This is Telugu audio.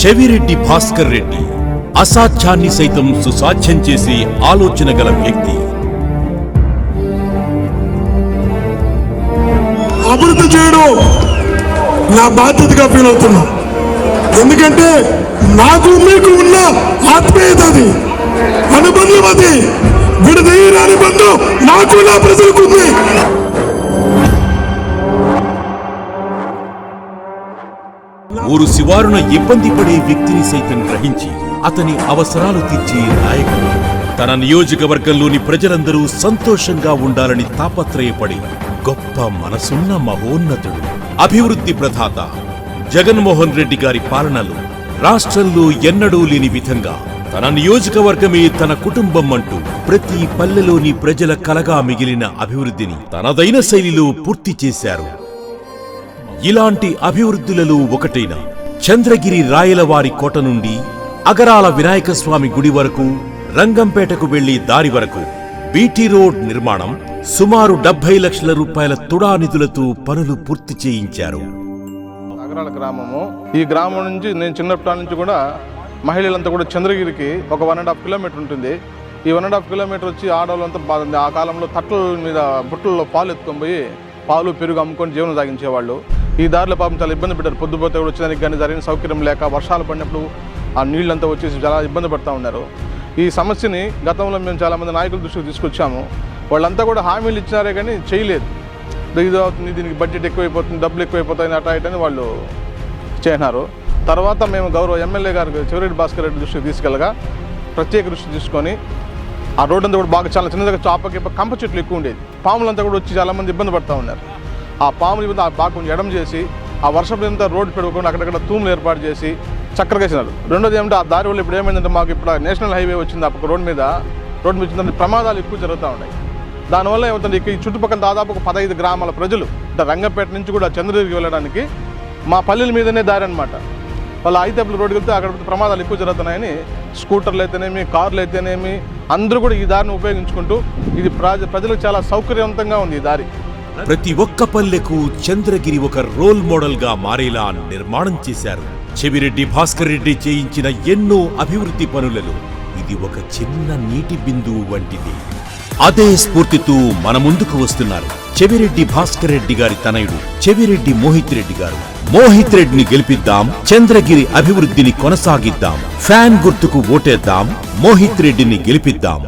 చెవిరెడ్డి భాస్కర్ రెడ్డి అసాధ్యాన్ని సైతం సుసాధ్యం చేసే ఆలోచన గల వ్యక్తి. అభివృద్ధి చేయడం నా బాధ్యతగా ఫీల్ అవుతున్నా. ఎందుకంటే నాకు మీకు ఉన్న ఆత్మీయత అది. అనుబంధం అది విడదీయరాని బంధం నాకు నా ప్రజలకు ఉంది. ఊరు శివారున ఇబ్బంది పడే వ్యక్తిని సైతం గ్రహించి అతని అవసరాలు తీర్చే నాయకుడు. తన నియోజకవర్గంలోని ప్రజలందరూ సంతోషంగా ఉండాలని తాపత్రయపడి గొప్ప మనసున్న మహోన్నతుడు. అభివృద్ధి ప్రధాత జగన్మోహన్ రెడ్డి గారి పాలనలో రాష్ట్రంలో ఎన్నడూ లేని విధంగా తన నియోజకవర్గమే తన కుటుంబం అంటూ ప్రతి పల్లెలోని ప్రజల కలగా మిగిలిన అభివృద్ధిని తనదైన శైలిలో పూర్తి చేశారు. ఇలాంటి అభివృద్ధులలో ఒకటైన చంద్రగిరి రాయలవారి కోట నుండి అగరాల వినాయక స్వామి గుడి వరకు రంగంపేటకు వెళ్ళి దారి వరకు బీటీ రోడ్ నిర్మాణం సుమారు డెబ్బై లక్షల రూపాయల తుడా నిధులతో పనులు పూర్తి చేయించారు. అగరాల గ్రామము. ఈ గ్రామం నుంచి నేను చిన్నప్పటి నుంచి కూడా మహిళలంతా కూడా చంద్రగిరికి ఒక వన్ అండ్ హాఫ్ కిలోమీటర్ ఉంటుంది. ఈ వన్ అండ్ హాఫ్ కిలోమీటర్ వచ్చి ఆడవాళ్ళంతా బాగుంది ఆ కాలంలో తట్టల మీద బుట్టల్లో పాలు ఎత్తుకొని పోయి పాలు పెరుగు అమ్ముకొని జీవనం సాగించేవాళ్ళు. ఈ దారిలో పాపం చాలా ఇబ్బంది పెట్టారు పొద్దుపోతే కూడా వచ్చేదానికి కానీ జరిగిన సౌకర్యం లేక వర్షాలు పడినప్పుడు ఆ నీళ్ళంతా వచ్చేసి చాలా ఇబ్బంది పడుతూ ఉన్నారు. ఈ సమస్యని గతంలో మేము చాలామంది నాయకుల దృష్టికి తీసుకొచ్చాము. వాళ్ళంతా కూడా హామీలు ఇచ్చినారే కానీ చేయలేదు. ఇది అవుతుంది దీనికి బడ్జెట్ ఎక్కువైపోతుంది డబ్బులు ఎక్కువైపోతాయి అటా ఇటా వాళ్ళు చేసినారు. తర్వాత మేము గౌరవ ఎమ్మెల్యే గారికి చివరెడ్డి భాస్కర్ రెడ్డి దృష్టికి తీసుకెళ్ళగా ప్రత్యేక దృష్టి తీసుకొని ఆ రోడ్డు అంతా కూడా బాగా చాలా చిన్నదిగా చాపకి కంప చెట్లు ఎక్కువ ఉండేది. పాములంతా కూడా వచ్చి చాలామంది ఇబ్బంది పడుతూ ఉన్నారు. ఆ పాములు మీద ఆ బాగా కొంచెం ఎడం చేసి ఆ వర్షం మీద రోడ్డు పెట్టుకొని అక్కడక్కడ తూములు ఏర్పాటు చేసి చక్కగా వేసినారు రెండోది ఏమంటే ఆ దారి వల్ల ఇప్పుడు ఏమైందంటే మాకు ఇప్పుడు నేషనల్ హైవే వచ్చింది ఆ రోడ్డు మీద. రోడ్డు మీద వచ్చిందంటే ప్రమాదాలు ఎక్కువ జరుగుతూ ఉన్నాయి. దానివల్ల ఏమవుతుంది ఈ చుట్టుపక్కల దాదాపు ఒక పదహైదు గ్రామాల ప్రజలు అంటే రంగంపేట నుంచి కూడా చంద్రగిరికి వెళ్ళడానికి మా పల్లెల మీదనే దారి అనమాట వాళ్ళు ఐతేపుల రోడ్డుకి వెళ్తే అక్కడ ప్రమాదాలు ఎక్కువ జరుగుతున్నాయని స్కూటర్లు అయితేనేమి కార్లు అయితేనేమి అందరూ కూడా ఈ దారిని ఉపయోగించుకుంటూ ఇది ప్రజలకు చాలా సౌకర్యవంతంగా ఉంది ఈ దారి. ప్రతి ఒక్క పల్లెకు చంద్రగిరి ఒక రోల్ మోడల్గా మారేలా నిర్మాణం చేశారు. చెవిరెడ్డి భాస్కర్ రెడ్డి చేయించిన ఎన్నో అభివృద్ధి పనులలో ఇది ఒక చిన్న నీటి బిందువు వంటిది. అదే స్ఫూర్తితో మన ముందుకు వస్తున్నారు చెవిరెడ్డి భాస్కర్ రెడ్డి గారి తనయుడు చెవిరెడ్డి మోహిత్ రెడ్డి గారు. మోహిత్ రెడ్డిని గెలిపిద్దాం చంద్రగిరి అభివృద్ధిని కొనసాగిద్దాం ఫ్యాన్ గుర్తుకు ఓటేద్దాం మోహిత్ రెడ్డిని గెలిపిద్దాం.